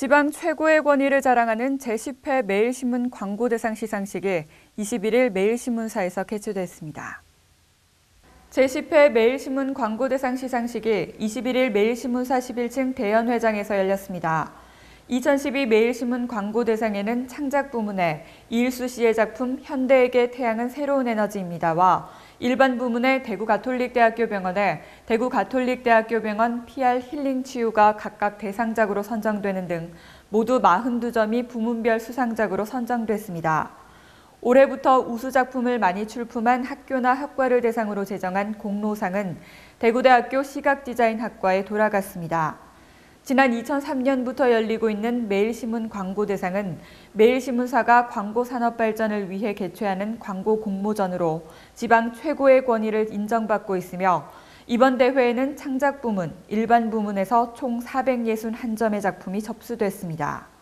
지방 최고의 권위를 자랑하는 제10회 매일신문 광고대상 시상식이 21일 매일신문사에서 개최됐습니다. 제10회 매일신문 광고대상 시상식이 21일 매일신문사 11층 대연회장에서 열렸습니다. 2012 매일신문 광고대상에는 창작 부문에 이일수 씨의 작품 현대에게 태양은 새로운 에너지입니다와 일반 부문의 대구 가톨릭대학교 병원에 대구 가톨릭대학교 병원 PR 힐링 치유가 각각 대상작으로 선정되는 등 모두 42점이 부문별 수상작으로 선정됐습니다. 올해부터 우수 작품을 많이 출품한 학교나 학과를 대상으로 제정한 공로상은 대구대학교 시각디자인학과에 돌아갔습니다. 지난 2003년부터 열리고 있는 매일신문 광고대상은 매일신문사가 광고 산업 발전을 위해 개최하는 광고 공모전으로 지방 최고의 권위를 인정받고 있으며 이번 대회에는 창작 부문, 일반 부문에서 총 461점의 작품이 접수됐습니다.